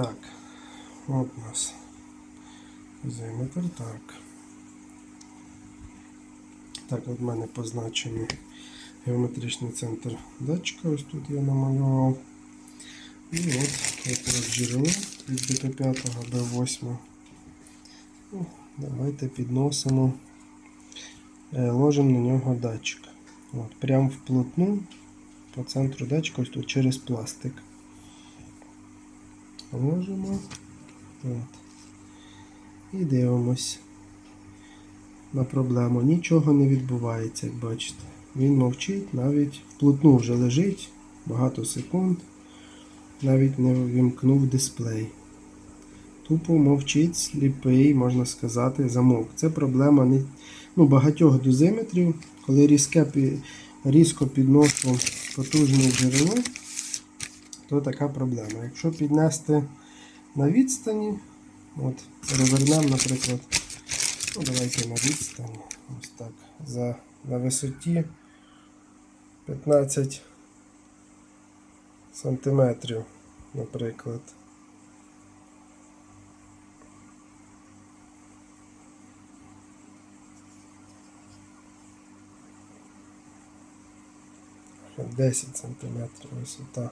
Так, от у нас дозиметр, так. Так, от мене позначений геометричний центр датчика. Ось тут я намалював. І от якраз джерело від ДП5 Б8. Ну, Давайте підносимо, е, ложимо на нього датчик. От, прямо вплотну по центру датчика, ось тут через пластик. Ложимо. От. І дивимось на проблему. Нічого не відбувається, як бачите. Він мовчить, навіть вплотну вже лежить багато секунд. Навіть не вимкнув дисплей. Тупо мовчить сліпий, можна сказати, замок. Це проблема не, ну, багатьох дозиметрів, коли різке, різко підношу потужне джерело, то така проблема. Якщо піднести на відстані, от, перевернемо, наприклад, ну, давайте на відстані, ось так, за, на висоті 15 сантиметрів, наприклад. 10 сантиметрів висота.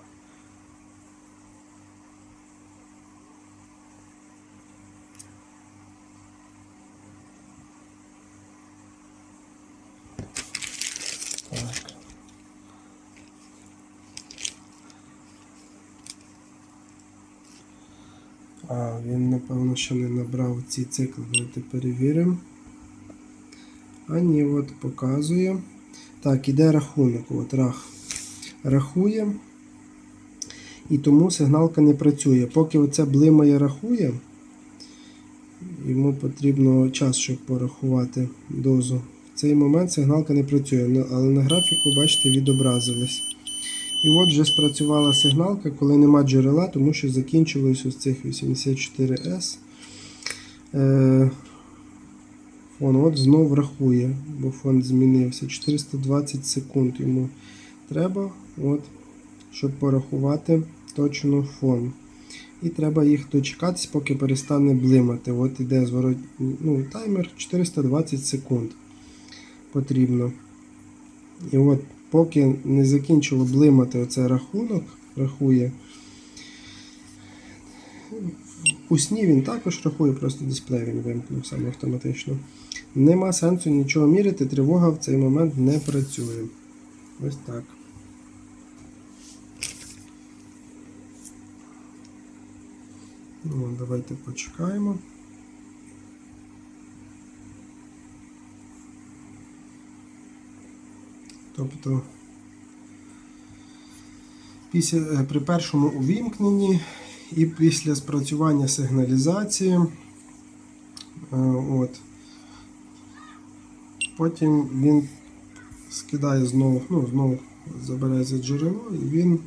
А, він, напевно, ще не набрав ці цикли. Давайте перевіримо. А ні, от показує. Так, іде рахунок. От рах. Рахує. І тому сигналка не працює. Поки оце блимає рахує, йому потрібно час, щоб порахувати дозу. В цей момент сигналка не працює, але на графіку, бачите, відобразилось. І от вже спрацювала сигналка, коли нема джерела, тому що закінчилось ось цих 84S. Е, фон от знов рахує, бо фон змінився. 420 секунд йому треба, от, щоб порахувати точно фон. І треба їх дочекатись, поки перестане блимати. От іде зворот... ну, таймер 420 секунд потрібно. І от поки не закінчило блимати оцей рахунок, рахує. У сні він також рахує, просто дисплей він вимкнув саме автоматично. Нема сенсу нічого міряти, тривога в цей момент не працює. Ось так. Ну, давайте почекаємо. Тобто після, е, при першому увімкненні і після спрацювання сигналізації, е, от, потім він скидає знову, ну, знову забирає за джерело і він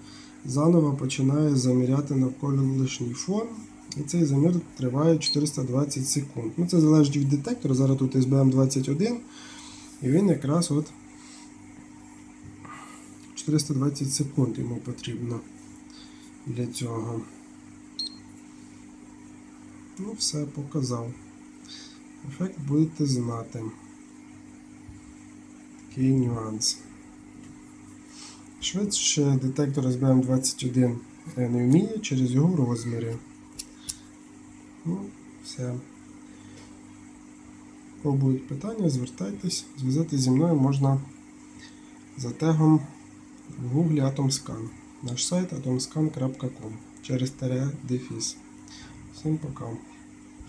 заново починає заміряти навколишній фон. І цей замір триває 420 секунд. Ну, Це залежить від детектора. Зараз тут SBM21, і він якраз от 420 секунд йому потрібно для цього. Ну, все показав. Ефект будете знати. Такий нюанс. Швидше детектор SBM21 не вміє через його розміри. Ну, все. Кого будуть питання, звертайтесь. Зв'язати зі мною можна за тегом в Google AtomScan. Наш сайт atomscan.com через тире дефіс. Всім пока.